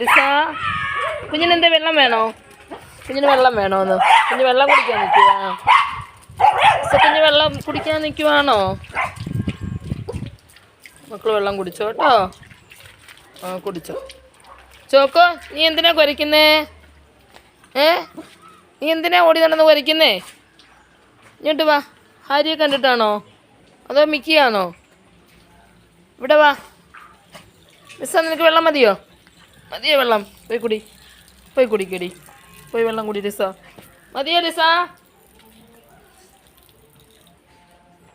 Lisa കുഞ്ഞിന് എന്താ വെള്ളം വേണോ? കുഞ്ഞിന് വെള്ളം വേണോ ഒന്ന് കുഞ്ഞ് വെള്ളം കുടിക്കാൻ നിൽക്കുക കുഞ്ഞ് വെള്ളം കുടിക്കാൻ നിൽക്കുവാണോ? മക്കൾ വെള്ളം കുടിച്ചോ കേട്ടോ? ആ കുടിച്ചോ. ചോക്കോ നീ എന്തിനാ കുരയ്ക്കുന്നേ? ഏ? നീ എന്തിനാ ഓടി നടന്ന് കുരയ്ക്കുന്നേ? ഇങ്ങോട്ട് വാ. ഹാരിയെ കണ്ടിട്ടാണോ? അതോ മിക്കിയാണോ? ഇവിടെ വാ. മിസ്സാ നിനക്ക് വെള്ളം മതിയോ? മതിയോ വെള്ളം? പോയി കുടി. പോയി കുടിക്കടി. പോയി വെള്ളം കുടി ലിസ മതിയോ ലിസ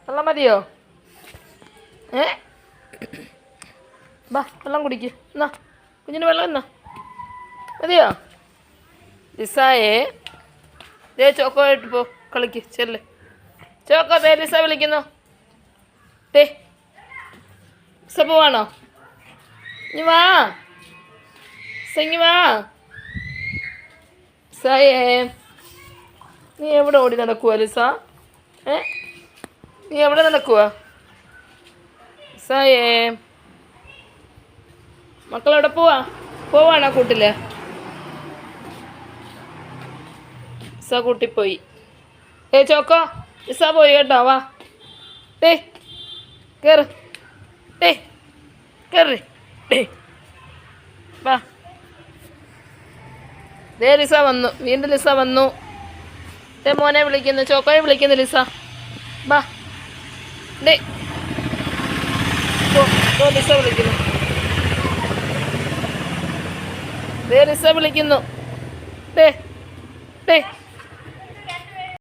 വെള്ളം മതിയോ? ഏ? ബാ വെള്ളം കുടിക്ക്. എന്നാ കുഞ്ഞിന് വെള്ളം എന്നാ? മതിയോ? ലിസായേ ദേ ചോക്കോ ആയിട്ട് പോ കളിക്ക് ചെല്ല്. ചോക്കോ ദേ ലിസ വിളിക്കുന്നു. ദേ ലിസ പോവാണോ? ഇനി വാ. സെങ്ങി വാ സയേ നീ എവിടെ ഓടി നടക്കുക ലിസ? ഏ? നീ എവിടെ നടക്കുക സയേ മക്കളെവിടെ പോവാ? പോവാണ കൂട്ടിൽ? ഇസ കൂട്ടിപ്പോയി. ഏ ചോക്കോ ഇസ പോയി കേട്ടോ വാ. ടേ കേറ്. ടേ കേറി ടേ വാ ദേ ലിസ വന്നു. വീണ്ടും ലിസ വന്നു. ദേ മോനെ വിളിക്കുന്നു. ചോക്കോയെ വിളിക്കുന്നു ലിസ. ബാ. ഡേ ലിസ വിളിക്കുന്നു. ദേ ലിസ വിളിക്കുന്നു. ഡേ ഡേ